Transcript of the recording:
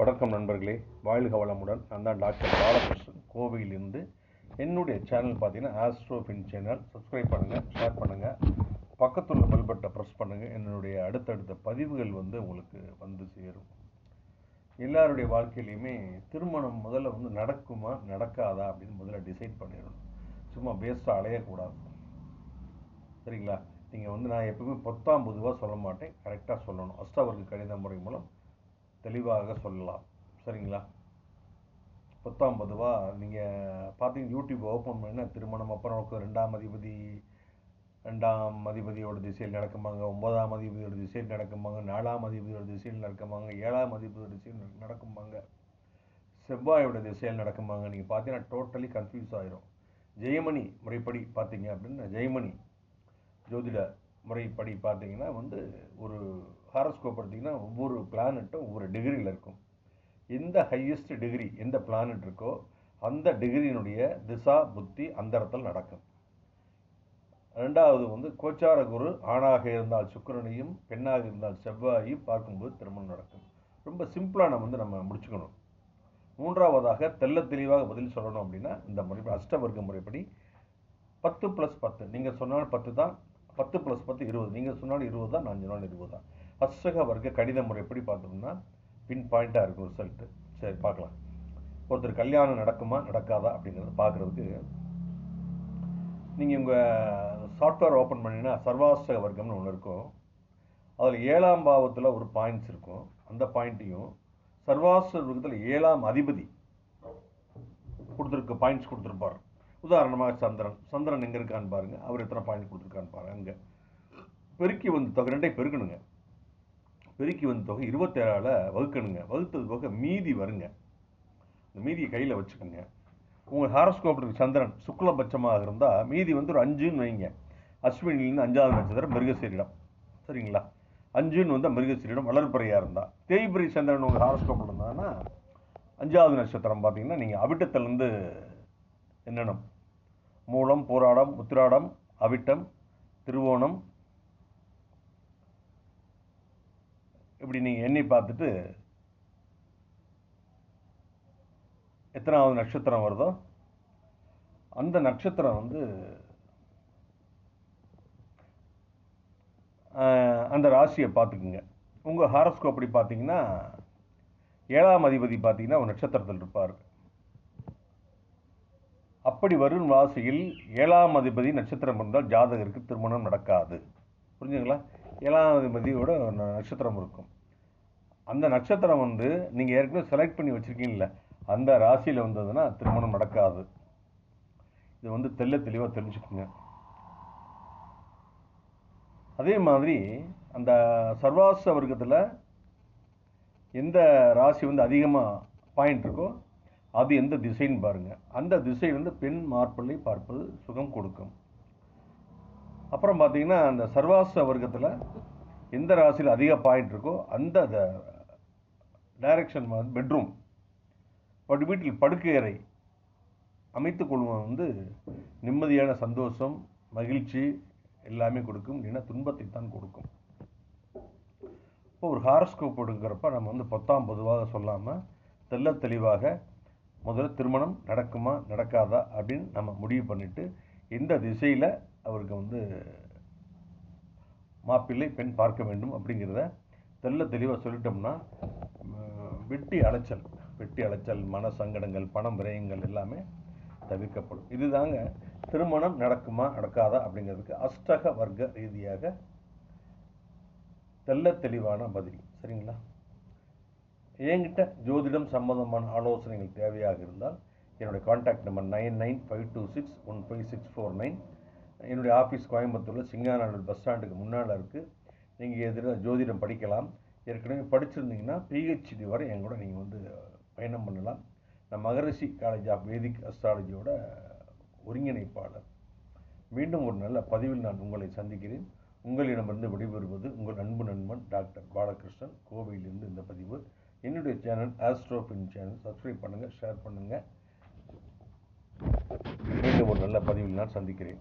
வணக்கம் நண்பர்களே. வாழ்க வளமுடன் நான் தான் டாக்டர் பாலகிருஷ்ணன். கோவையிலிருந்து என்னுடைய சேனல் பார்த்தீங்கன்னா ஆஸ்ட்ரோஃபின் சேனல். சப்ஸ்கிரைப் பண்ணுங்கள் ஷேர் பண்ணுங்கள் பக்கத்துள்ள பெல் பட்டை ப்ரெஸ் பண்ணுங்கள் என்னுடைய அடுத்தடுத்த பதிவுகள் வந்து உங்களுக்கு வந்து சேரும். எல்லாருடைய வாழ்க்கையிலையுமே திருமணம் முதல்ல வந்து நடக்குமா நடக்காதா அப்படின்னு முதல்ல டிசைட் பண்ணிடணும். சும்மா பேஸ்டாக அலையக்கூடாது. சரிங்களா? நீங்கள் வந்து நான் எப்பவுமே பொத்தாம் பொதுவாக சொல்ல மாட்டேன். கரெக்டாக சொல்லணும். அஷ்டவர்க்க கணித முறை மூலம் தெளிவாக சொல்லலாம். சரிங்களா? பொத்தாம் பொதுவாக நீங்கள் பார்த்தீங்க யூடியூப் ஓப்பன் பண்ணால் திருமணம் அப்புறம் நமக்கு ரெண்டாம் அதிபதி ரெண்டாம் அதிபதியோட திசையில் நடக்குமாங்க ஒன்பதாம் அதிபதியோட திசையில் நடக்குமாங்க நாலாம் அதிபதியோட திசையில் நடக்குமாங்க ஏழாம் அதிபதியோட திசையில் நடக்குமாங்க. செவ்வாயோட திசையில் நடக்குமாங்க. நீங்கள் பார்த்தீங்கன்னா டோட்டலி கன்ஃபியூஸ் ஆகிரும் ஜெயமணி முறைப்படி பார்த்தீங்க அப்படின்னா ஜெயமணி ஜோதிட முறைப்படி பார்த்தீங்கன்னா வந்து ஒரு ஹாரோஸ்கோப் எடுத்திங்கன்னா ஒவ்வொரு பிளானட்டும் ஒவ்வொரு டிகிரியில் இருக்கும். எந்த ஹையஸ்ட் டிகிரி எந்த பிளானட் இருக்கோ அந்த டிகிரியினுடைய திசா புத்தி அந்த இடத்துல நடக்கும். ரெண்டாவது வந்து கோச்சார குரு ஆணாக இருந்தால் சுக்கரனையும் பெண்ணாக இருந்தால் செவ்வாயையும் பார்க்கும்போது திருமணம் நடக்கும். ரொம்ப சிம்பிளாக நம்ம வந்து நம்ம முடிச்சுக்கணும். மூன்றாவதாக தெள்ள தெளிவாக பதில் சொல்லணும் அப்படின்னா இந்த முறை அஷ்டவர்க்க முறைப்படி பத்து ப்ளஸ் பத்து. நீங்கள் சொன்னால் பத்து தான் பத்து ப்ளஸ் பத்து இருபது. நீங்கள் சொன்னாலும் இருபது தான் நான் சொன்னாலும் இருபது தான். அஸ்வக வர்க்க கடித முறைப்படி பார்த்தோம்னா பின் பாயிண்ட்டாக இருக்கும் ரிசல்ட்டு சரி பார்க்கலாம். ஒருத்தர் கல்யாணம் நடக்குமா நடக்காதா அப்படிங்கிறத பார்க்குறதுக்கு நீங்கள் உங்கள் சாஃப்ட்வேர் ஓப்பன் பண்ணிங்கன்னா சர்வாஷ்டக வர்க்கம்னு ஒன்று இருக்கும். அதில் ஏழாம் பாவத்தில் ஒரு பாயிண்ட்ஸ் இருக்கும். அந்த பாயிண்ட்டையும் சர்வாஷ்ட வர்க்கத்தில் ஏழாம் அதிபதி கொடுத்துருக்க பாயிண்ட்ஸ் கொடுத்துருப்பார். உதாரணமாக சந்திரன். சந்திரன் எங்கே இருக்கான்னு பாருங்க. அவர் எத்தனை பாயிண்ட் கொடுத்துருக்கான்னு பாருங்க. அங்கே. பெருக்கி வந்த தொகை ரெண்டே பெருக்கணுங்க. பெருக்கி வந்த தொகை இருபத்தேழால் வகுக்கணுங்க. வகுத்தது போக மீதி வருங்க. இந்த மீதியை கையில் வச்சுக்கோங்க. உங்கள் ஹாரோஸ்கோப் சந்திரன் சுக்லபட்சமாக இருந்தால் மீதி வந்து ஒரு அஞ்சுன்னு வைங்க. அஸ்வினிலேருந்து அஞ்சாவது நட்சத்திரம் மிருகசீரிடம். சரிங்களா? அஞ்சுன்னு வந்தால் மிருகசீரிடம் வளர்ப்புறையாக இருந்தால் தேய்பிரி சந்திரன் உங்கள் ஹாரோஸ்கோப்பில் இருந்தாங்கன்னா அஞ்சாவது நட்சத்திரம் பார்த்தீங்கன்னா நீங்கள் அவிட்டத்துலேருந்து என்னென்னம் மூலம் போராடம் உத்திராடம் அவிட்டம் திருவோணம். இப்படி நீங்கள் எண்ணி பார்த்துட்டு எத்தனாவது நட்சத்திரம் வருதோ அந்த நட்சத்திரம் வந்து அந்த ராசியை பார்த்துக்குங்க. உங்கள் ஹாரஸ்கோப் அப்படி பார்த்தீங்கன்னா ஏழாம் அதிபதி பார்த்தீங்கன்னா ஒரு நட்சத்திரத்தில் இருப்பார் அப்படி வரும் ராசியில் ஏழாம் அதிபதி நட்சத்திரம் இருந்தால் ஜாதகருக்கு திருமணம் நடக்காது. புரிஞ்சுங்களா ஏழாம் அதிபதியோட நட்சத்திரம் இருக்கும். அந்த நட்சத்திரம் வந்து நீங்கள் ஏற்கனவே செலக்ட் பண்ணி வச்சுருக்கீங்கள அந்த ராசியில் வந்ததுன்னா திருமணம் நடக்காது. இது வந்து தெள்ள தெளிவாக தெரிஞ்சுக்குங்க. அதே மாதிரி அந்த சர்வாச வர்க்கத்தில் எந்த ராசி வந்து அதிகமாக பாயிண்ட் இருக்கோ அது எந்த திசைன்னு பாருங்க. அந்த திசையிலிருந்து பெண் மார்பிள்ளை பார்ப்பது சுகம் கொடுக்கும். அப்புறம் பார்த்தீங்கன்னா அந்த சர்வாச வர்க்கத்தில் எந்த ராசியில் அதிக பாயிண்ட் இருக்கோ அந்த டைரக்ஷன் வந்து பெட்ரூம் பட் வீட்டில் படுக்கையறை அமைத்து கொள்வது வந்து நிம்மதியான சந்தோஷம் மகிழ்ச்சி எல்லாமே கொடுக்கும். இல்லைன்னா துன்பத்தை தான் கொடுக்கும். இப்போ ஒரு ஹாரஸ்கோப் எடுக்கிறப்ப நம்ம வந்து பொத்தாம் பொதுவாக சொல்லாமல் தெல்ல தெளிவாக முதல்ல திருமணம் நடக்குமா நடக்காதா அப்படின்னு நம்ம முடிவு பண்ணிட்டு எந்த திசையில் அவருக்கு வந்து மாப்பிள்ளை பெண் பார்க்க வேண்டும் அப்படிங்கிறத தெல்ல தெளிவாக சொல்லிட்டோம்னா வெட்டி அலைச்சல் வெட்டி அலைச்சல் மன சங்கடங்கள் பணம் விரயங்கள் எல்லாமே தவிர்க்கப்படும். இதுதாங்க திருமணம் நடக்குமா நடக்காதா அப்படிங்கிறதுக்கு அஷ்டக வர்க்க ரீதியாக தெள்ள தெளிவான பதில். சரிங்களா? என்கிட்ட ஜோதிடம் சம்பந்தமான ஆலோசனைகள் தேவையாக இருந்தால் என்னுடைய contact number nine nine five two six one five six four nine. என்னுடைய ஆஃபீஸ் கோயம்புத்தூரில் சிங்காநல்லூர் பஸ் ஸ்டாண்டுக்கு முன்னால் இருக்குது நீங்கள் எதிராக ஜோதிடம் படிக்கலாம். ஏற்கனவே படிச்சிருந்தீங்கன்னா பிஹெச்டி வரை என் கூட நீங்கள் வந்து பயணம் பண்ணலாம். நான் மகரிஷி காலேஜ் ஆஃப் வேதிக் அஸ்ட்ராலஜியோட ஒருங்கிணைப்பாளர். மீண்டும் ஒரு நல்ல பதிவில் நான் உங்களை சந்திக்கிறேன். உங்களிடமிருந்து விடைபெறுவது உங்கள் அன்பு நண்பன் டாக்டர் பாலகிருஷ்ணன். கோவையிலிருந்து இந்த பதிவு என்னுடைய சேனல் ஆஸ்ட்ரோஃபின் சேனல். சப்ஸ்கிரைப் பண்ணுங்கள் ஷேர் பண்ணுங்கள் மீண்டும் ஒரு நல்ல பதிவில் நான் சந்திக்கிறேன்.